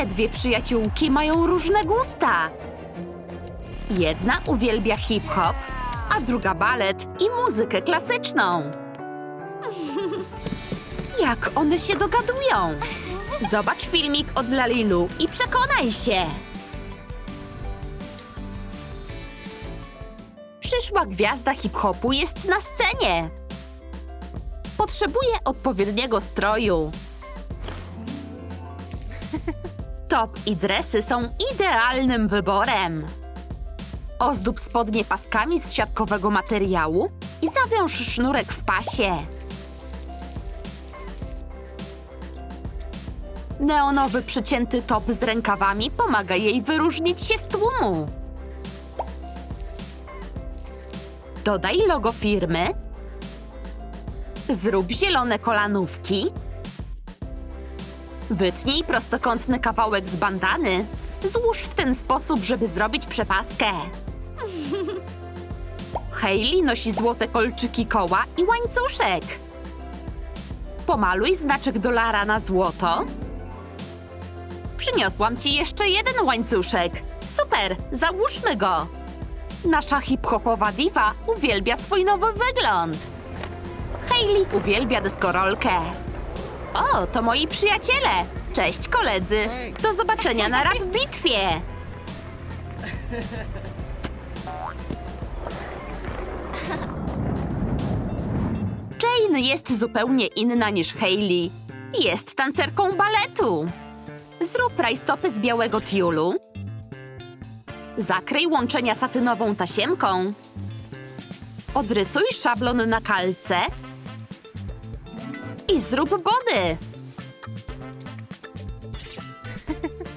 Te dwie przyjaciółki mają różne gusta. Jedna uwielbia hip-hop, a druga balet i muzykę klasyczną. Jak one się dogadują? Zobacz filmik od Lalilu i przekonaj się. Przyszła gwiazda hip-hopu jest na scenie. Potrzebuje odpowiedniego stroju. Top i dresy są idealnym wyborem. Ozdób spodnie paskami z siatkowego materiału i zawiąż sznurek w pasie. Neonowy przycięty top z rękawami pomaga jej wyróżnić się z tłumu. Dodaj logo firmy. Zrób zielone kolanówki. Wytnij prostokątny kawałek z bandany. Złóż w ten sposób, żeby zrobić przepaskę. Hailey nosi złote kolczyki koła i łańcuszek. Pomaluj znaczek dolara na złoto. Przyniosłam ci jeszcze jeden łańcuszek. Super, załóżmy go. Nasza hip-hopowa diwa uwielbia swój nowy wygląd. Hailey uwielbia deskorolkę. O, to moi przyjaciele. Cześć koledzy. Do zobaczenia na rap bitwie. Jane jest zupełnie inna niż Hailey. Jest tancerką baletu. Zrób rajstopy z białego tiulu. Zakryj łączenia satynową tasiemką. Odrysuj szablon na kalce. Zrób body.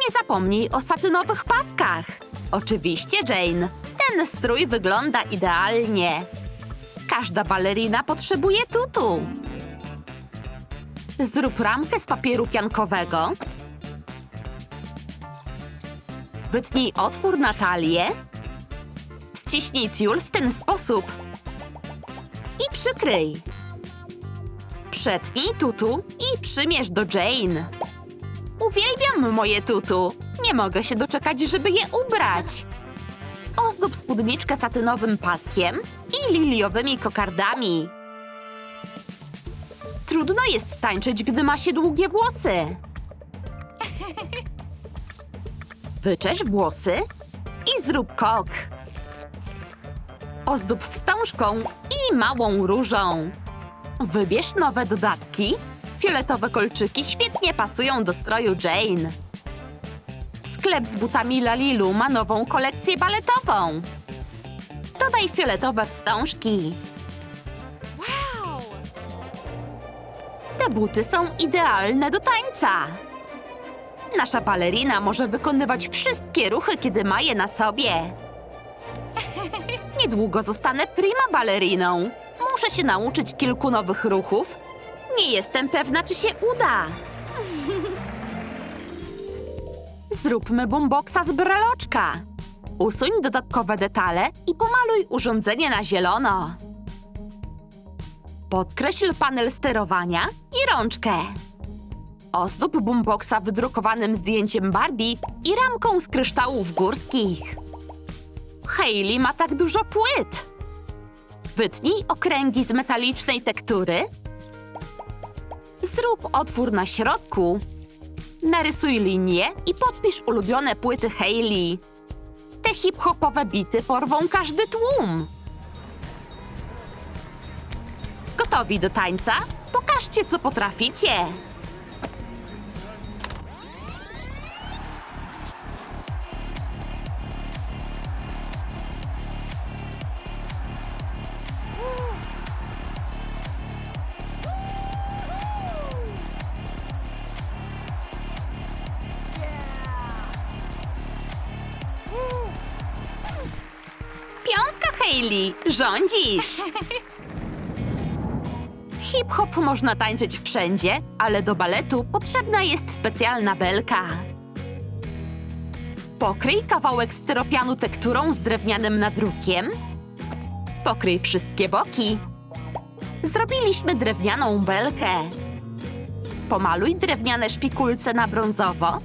Nie zapomnij o satynowych paskach. Oczywiście, Jane. Ten strój wygląda idealnie. Każda balerina potrzebuje tutu. Zrób ramkę z papieru piankowego. Wytnij otwór na talię. Wciśnij tiul w ten sposób. I przykryj. Przetnij tutu i przymierz do Jane. Uwielbiam moje tutu. Nie mogę się doczekać, żeby je ubrać. Ozdób spódniczkę satynowym paskiem i liliowymi kokardami. Trudno jest tańczyć, gdy ma się długie włosy. Wyczesz włosy i zrób kok. Ozdób wstążką i małą różą. Wybierz nowe dodatki. Fioletowe kolczyki świetnie pasują do stroju Jane. Sklep z butami Lalilu ma nową kolekcję baletową. Dodaj fioletowe wstążki. Wow! Te buty są idealne do tańca. Nasza balerina może wykonywać wszystkie ruchy, kiedy ma je na sobie. Niedługo zostanę prima baleriną. Muszę się nauczyć kilku nowych ruchów. Nie jestem pewna, czy się uda. Zróbmy boomboxa z breloczka. Usuń dodatkowe detale i pomaluj urządzenie na zielono. Podkreśl panel sterowania i rączkę. Ozdób boomboxa wydrukowanym zdjęciem Barbie i ramką z kryształów górskich. Hailey ma tak dużo płyt. Wytnij okręgi z metalicznej tektury. Zrób otwór na środku. Narysuj linię i podpisz ulubione płyty Hailey. Te hip-hopowe bity porwą każdy tłum. Gotowi do tańca? Pokażcie, co potraficie. Hailey! Rządzisz! Hip-hop można tańczyć wszędzie, ale do baletu potrzebna jest specjalna belka. Pokryj kawałek styropianu tekturą z drewnianym nadrukiem. Pokryj wszystkie boki. Zrobiliśmy drewnianą belkę. Pomaluj drewniane szpikulce na brązowo.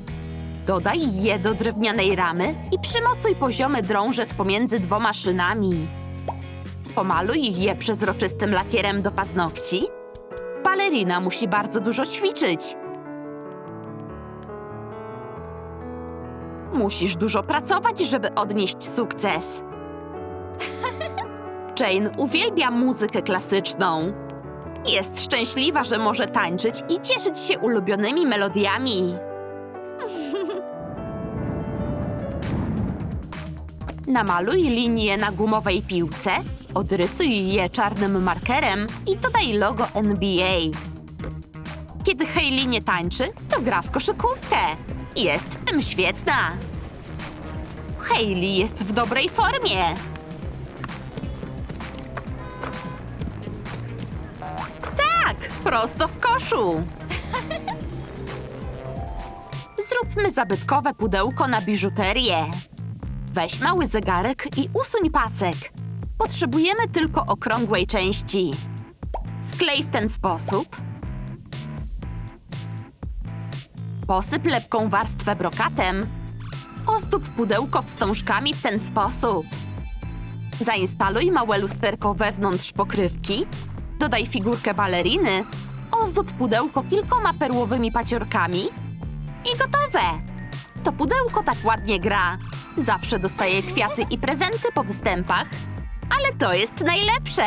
Dodaj je do drewnianej ramy i przymocuj poziomy drążek pomiędzy dwoma szynami. Pomaluj je przezroczystym lakierem do paznokci. Balerina musi bardzo dużo ćwiczyć. Musisz dużo pracować, żeby odnieść sukces. Jane uwielbia muzykę klasyczną. Jest szczęśliwa, że może tańczyć i cieszyć się ulubionymi melodiami. Namaluj linie na gumowej piłce, odrysuj je czarnym markerem i dodaj logo NBA. Kiedy Hailey nie tańczy, to gra w koszykówkę. Jest w tym świetna. Hailey jest w dobrej formie. Tak, prosto w koszu. Zróbmy zabytkowe pudełko na biżuterię. Weź mały zegarek i usuń pasek. Potrzebujemy tylko okrągłej części. Sklej w ten sposób. Posyp lepką warstwę brokatem. Ozdób pudełko wstążkami w ten sposób. Zainstaluj małe lusterko wewnątrz pokrywki. Dodaj figurkę baleriny. Ozdób pudełko kilkoma perłowymi paciorkami. I gotowe! To pudełko tak ładnie gra. Zawsze dostaje kwiaty i prezenty po występach. Ale to jest najlepsze!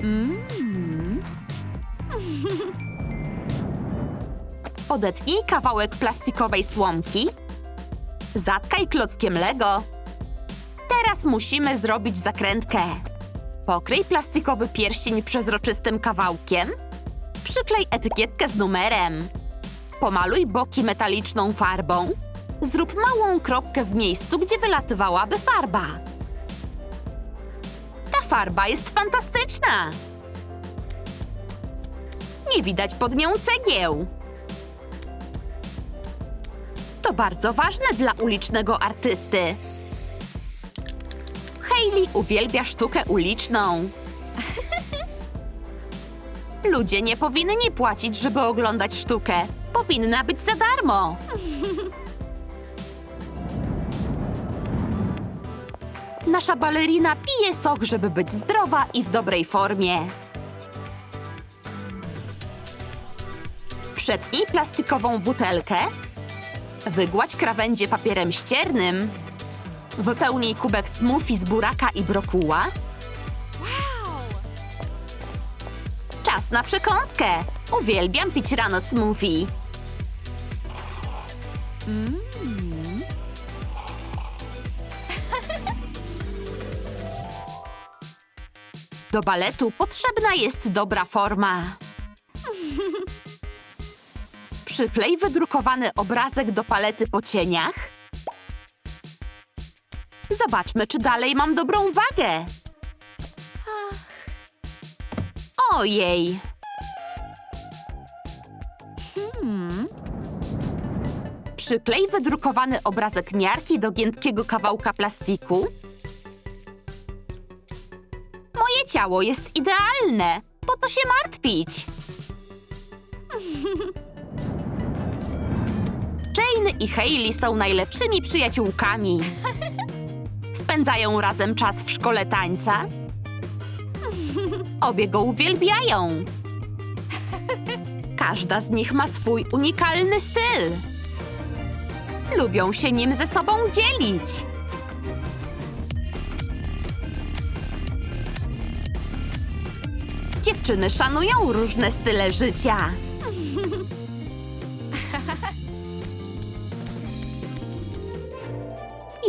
Odetnij kawałek plastikowej słomki. Zatkaj klockiem Lego. Teraz musimy zrobić zakrętkę. Pokryj plastikowy pierścień przezroczystym kawałkiem. Przyklej etykietkę z numerem. Pomaluj boki metaliczną farbą. Zrób małą kropkę w miejscu, gdzie wylatywałaby farba. Ta farba jest fantastyczna! Nie widać pod nią cegieł. To bardzo ważne dla ulicznego artysty. Hailey uwielbia sztukę uliczną. Ludzie nie powinni płacić, żeby oglądać sztukę. Powinna być za darmo. Nasza balerina pije sok, żeby być zdrowa i w dobrej formie. Przetnij plastikową butelkę. Wygładź krawędzie papierem ściernym. Wypełnij kubek smoothie z buraka i brokuła. Wow! Czas na przekąskę. Uwielbiam pić rano smoothie. Do baletu potrzebna jest dobra forma. Przyklej wydrukowany obrazek do palety po cieniach. Zobaczmy, czy dalej mam dobrą wagę. Ojej! Przyklej wydrukowany obrazek miarki do giętkiego kawałka plastiku. Ciało jest idealne. Po co się martwić? Jane i Hailey są najlepszymi przyjaciółkami. Spędzają razem czas w szkole tańca. Obie go uwielbiają. Każda z nich ma swój unikalny styl. Lubią się nim ze sobą dzielić. Dziewczyny szanują różne style życia.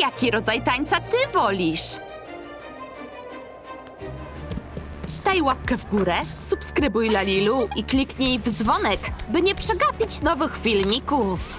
Jaki rodzaj tańca ty wolisz? Daj łapkę w górę, subskrybuj Lalilu i kliknij w dzwonek, by nie przegapić nowych filmików.